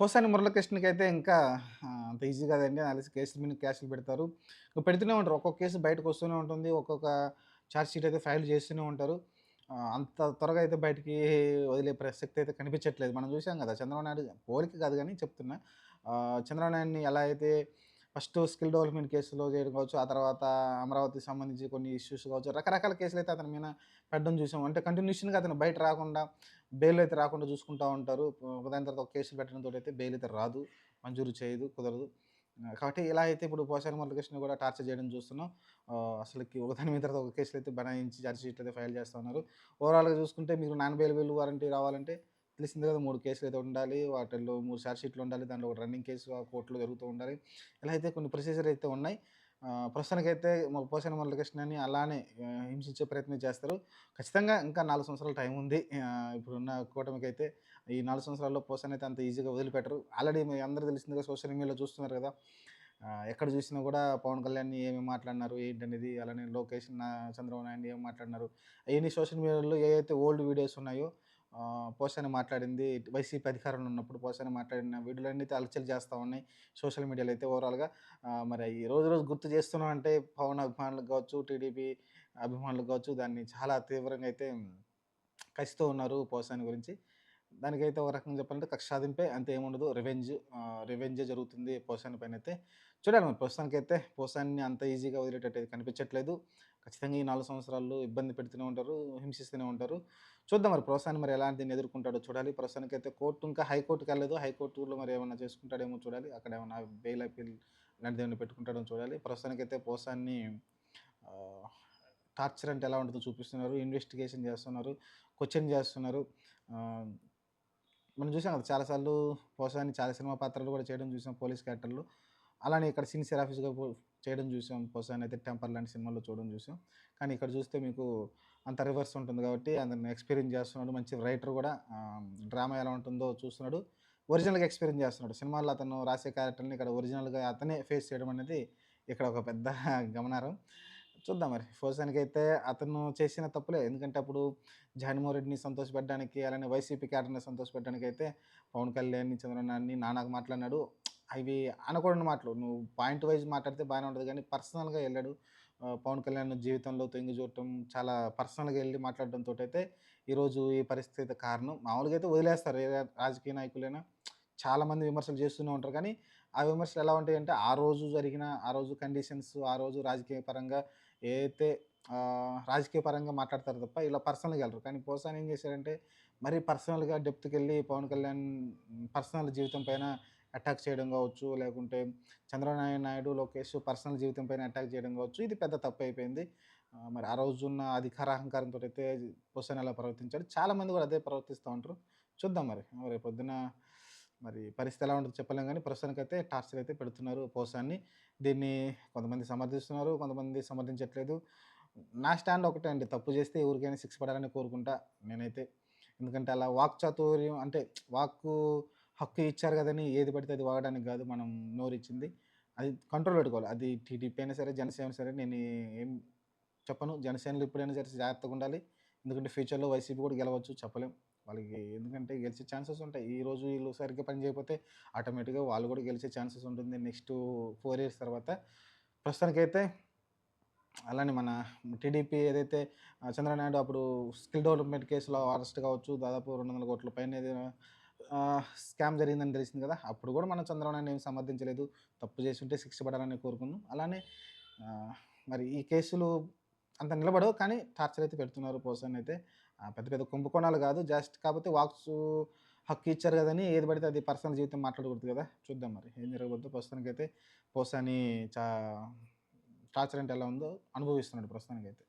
పోసాని మురళకృష్ణకి అయితే ఇంకా అంత ఈజీ కాదండి. అలసి కేసుల మీద కేసులు పెడతారు. పెడుతూనే ఉంటారు. ఒక్కొక్క కేసు బయటకు వస్తూనే ఉంటుంది. ఒక్కొక్క ఛార్జ్ షీట్ అయితే ఫైల్ చేస్తూనే ఉంటారు. అంత త్వరగా అయితే బయటికి వదిలే ప్రసక్తి అయితే కనిపించట్లేదు. మనం చూసాం కదా చంద్రబాబు నాయుడు పోలిక కాదు కానీ చెప్తున్నా చంద్రబాబు నాయుడిని ఎలా అయితే ఫస్ట్ స్కిల్ డెవలప్మెంట్ కేసులో చేయడం కావచ్చు ఆ తర్వాత అమరావతికి సంబంధించి కొన్ని ఇష్యూస్ కావచ్చు రకరకాల కేసులు అయితే అతని మీద పెట్టడం చూసాం అంటే కంటిన్యూషన్గా అతను బయట రాకుండా బెయిల్ అయితే రాకుండా చూసుకుంటూ ఉంటారు. ఒకదాని తర్వాత ఒక కేసులు పెట్టడంతో అయితే బెయిల్ అయితే రాదు మంజూరు చేయదు కుదరదు. కాబట్టి ఇలా అయితే ఇప్పుడు పోసారి మురళకృష్ణ కూడా టార్చర్ చేయడం చూస్తున్నాం. అసలుకి ఒకదాని మీద ఒక కేసులు అయితే బనాయించి ఛార్జ్ షీట్లు అయితే ఫైల్ చేస్తూ ఉన్నారు. ఓవరాల్గా చూసుకుంటే మీరు నాన్ బెయిల్ బెయిల్ వారంటీ రావాలంటే తెలిసింది కదా మూడు కేసులు అయితే ఉండాలి. వాటిల్లో మూడు ఛార్జ్ షీట్లు ఉండాలి. దాంట్లో ఒక రన్నింగ్ కేసు ఆ కోర్టులో జరుగుతూ ఉండాలి. ఇలా అయితే కొన్ని ప్రొసీజర్ అయితే ఉన్నాయి. ప్రస్తుతానికైతే మా మురళకృష్ణని అలానే హింసించే ప్రయత్నం చేస్తారు. ఖచ్చితంగా ఇంకా నాలుగు సంవత్సరాల టైం ఉంది. ఇప్పుడున్న కూటమికి అయితే ఈ నాలుగు సంవత్సరాల్లో పోసాని అయితే అంత ఈజీగా వదిలిపెట్టరు. ఆల్రెడీ మీ అందరూ తెలిసిందిగా సోషల్ మీడియాలో చూస్తున్నారు కదా. ఎక్కడ చూసినా కూడా పవన్ కళ్యాణ్ ఏమేమి మాట్లాడినారు ఏంటనేది అలానే లోకేష్ చంద్రబాబు నాయుడు ఏం మాట్లాడినారు అవన్నీ సోషల్ మీడియాలో ఏవైతే ఓల్డ్ వీడియోస్ ఉన్నాయో పోసాని మాట్లాడింది. వైసీపీ అధికారంలో ఉన్నప్పుడు పోసాని మాట్లాడిన వీడియోలన్నీ అయితే అలచలు చేస్తూ ఉన్నాయి. సోషల్ మీడియాలో అయితే ఓవరాల్గా మరి ఈ రోజు రోజు గుర్తు చేస్తున్నాం అంటే పవన్ అభిమానులకు కావచ్చు టీడీపీ అభిమానులకు కావచ్చు దాన్ని చాలా తీవ్రంగా అయితే కసితో ఉన్నారు పోసాని గురించి. దానికైతే ఒక రకంగా చెప్పాలంటే కక్ష సాధింపే అంతే ఏముండదు. రివెంజ్ రివెంజే జరుగుతుంది పోసాని పైన అయితే. చూడాలి మరి ప్రస్తుతానికైతే పోసాన్ని అంత ఈజీగా వదిలేటట్టు అయితే కనిపించట్లేదు. ఖచ్చితంగా ఈ నాలుగు సంవత్సరాలు ఇబ్బంది పెడుతూనే ఉంటారు హింసిస్తూనే ఉంటారు. చూద్దాం మరి ప్రోత్సాహాన్ని మరి ఎలాంటి దీన్ని ఎదుర్కొంటాడో చూడాలి. ప్రస్తుతానికి అయితే కోర్టు ఇంకా హైకోర్టుకి వెళ్ళలేదు హైకోర్టులో మరి ఏమైనా చేసుకుంటాడేమో చూడాలి. అక్కడ ఏమైనా బెయిల్ అపీల్ లాంటిది ఏమైనా పెట్టుకుంటాడో చూడాలి. ప్రస్తుతానికి అయితే పోసాన్ని టార్చర్ అంటే ఎలా ఉంటుందో చూపిస్తున్నారు. ఇన్వెస్టిగేషన్ చేస్తున్నారు. క్వశ్చన్ చేస్తున్నారు. మనం చూసాం కదా చాలాసార్లు పోసాన్ని చాలా సినిమా పాత్రలు కూడా చేయడం చూసాం పోలీస్ క్యారెక్టర్లు. అలానే ఇక్కడ సీనియర్ ఆఫీస్గా చేయడం చూసాం. పోసాన్ని అయితే టెంపర్ లాంటి సినిమాల్లో చూడడం చూసాం. కానీ ఇక్కడ చూస్తే మీకు అంత రివర్స్ ఉంటుంది కాబట్టి అందరిని ఎక్స్పీరియన్స్ చేస్తున్నాడు. మంచి రైటర్ కూడా. డ్రామా ఎలా ఉంటుందో చూస్తున్నాడు. ఒరిజినల్గా ఎక్స్పీరియన్స్ చేస్తున్నాడు. సినిమాల్లో అతను రాసే క్యారెక్టర్ని ఇక్కడ ఒరిజినల్గా అతనే ఫేస్ చేయడం అనేది ఇక్కడ ఒక పెద్ద గమనారం చూద్దాం మరి. ఫోర్సానికి అయితే అతను చేసిన తప్పులే. ఎందుకంటే అప్పుడు జగన్మోహన్ రెడ్డిని సంతోషపెట్టడానికి అలానే వైసీపీ క్యాడర్ని సంతోషపెట్టడానికి అయితే పవన్ కళ్యాణ్ చంద్రనాన్ని నాన్నకు మాట్లాడినాడు. అవి అనకూడని మాటలు. నువ్వు పాయింట్ వైజ్ మాట్లాడితే బాగానే ఉంటుంది కానీ పర్సనల్గా వెళ్ళాడు పవన్ కళ్యాణ్ జీవితంలో తొంగి చూడటం చాలా పర్సనల్గా వెళ్ళి మాట్లాడడంతో అయితే ఈరోజు ఈ పరిస్థితి కారణం. మామూలుగా అయితే వదిలేస్తారు. ఏ రాజకీయ నాయకులైనా చాలామంది విమర్శలు చేస్తూనే ఉంటారు. కానీ ఆ విమర్శలు ఎలా ఉంటాయి అంటే ఆ రోజు జరిగిన ఆ రోజు కండిషన్స్ ఆ రోజు రాజకీయ పరంగా ఏదైతే రాజకీయ పరంగా మాట్లాడతారు తప్ప ఇలా పర్సనల్గా వెళ్ళరు కానీ పోసాని ఏం చేశారంటే మరి పర్సనల్గా డెప్త్కి వెళ్ళి పవన్ కళ్యాణ్ పర్సనల్ జీవితం పైన అటాక్ చేయడం కావచ్చు లేకుంటే చంద్రబాబు నాయుడు లోకేష్ పర్సనల్ జీవితంపైన అటాక్ చేయడం కావచ్చు ఇది పెద్ద తప్పు అయిపోయింది. మరి ఆ రోజు ఉన్న అధికార అహంకారంతో అయితే పోసాని అలా ప్రవర్తించాడు చాలామంది కూడా అదే ప్రవర్తిస్తూ ఉంటారు. చూద్దాం మరి. రేపు పొద్దున మరి పరిస్థితి ఎలా ఉంటుందో చెప్పలేం కానీ ప్రస్తుతానికైతే టార్చర్ అయితే పెడుతున్నారు పోసాన్ని దీన్ని కొంతమంది సమర్థిస్తున్నారు కొంతమంది సమర్థించట్లేదు. నా స్టాండ్ ఒకటే అండి. తప్పు చేస్తే ఎవరికైనా శిక్ష పడాలని కోరుకుంటా నేనైతే. ఎందుకంటే అలా వాక్ చాతుర్యం అంటే వాక్కు హక్కు ఇచ్చారు కదని ఏది పడితే అది వాగడానికి కాదు మనం నోరిచ్చింది. అది కంట్రోల్ పెట్టుకోవాలి. అది టీడీపీ అయినా సరే జనసేన సరే నేను ఏం చెప్పను. జనసేనలు ఇప్పుడైనా సరే జాగ్రత్తగా ఉండాలి. ఎందుకంటే ఫ్యూచర్లో వైసీపీ కూడా గెలవచ్చు చెప్పలేం. వాళ్ళకి ఎందుకంటే గెలిచే ఛాన్సెస్ ఉంటాయి. ఈ రోజు వీళ్ళు సరిగ్గా పని చేయకపోతే ఆటోమేటిక్గా వాళ్ళు కూడా గెలిచే ఛాన్సెస్ ఉంటుంది. నెక్స్ట్ ఫోర్ ఇయర్స్ తర్వాత ప్రస్తుతానికైతే అలానే మన టీడీపీ ఏదైతే చంద్రనాయుడు అప్పుడు స్కిల్ డెవలప్మెంట్ కేసులో అరెస్ట్ కావచ్చు దాదాపు రెండు వందల కోట్ల పైన ఏదైనా స్కామ్ జరిగిందని తెలిసింది కదా. అప్పుడు కూడా మనం చంద్రబాబు నాయుడు ఏం సమర్థించలేదు. తప్పు చేసి ఉంటే శిక్ష పడాలని కోరుకున్నాం అలానే మరి ఈ కేసులు అంత నిలబడవు కానీ టార్చర్ అయితే పెడుతున్నారు పోసన్ అయితే. పెద్ద పెద్ద కుంభకోణాలు కాదు. జస్ట్ కాకపోతే వాక్స్ హక్కు ఇచ్చారు కదని ఏది పడితే అది పర్సనల్ జీవితం మాట్లాడకూడదు కదా. చూద్దాం మరి ఏం జరగబోద్దు. ప్రస్తుతానికైతే పోసాని చా టార్చర్ అంటే ఎలా ఉందో అనుభవిస్తున్నాడు ప్రస్తుతానికైతే.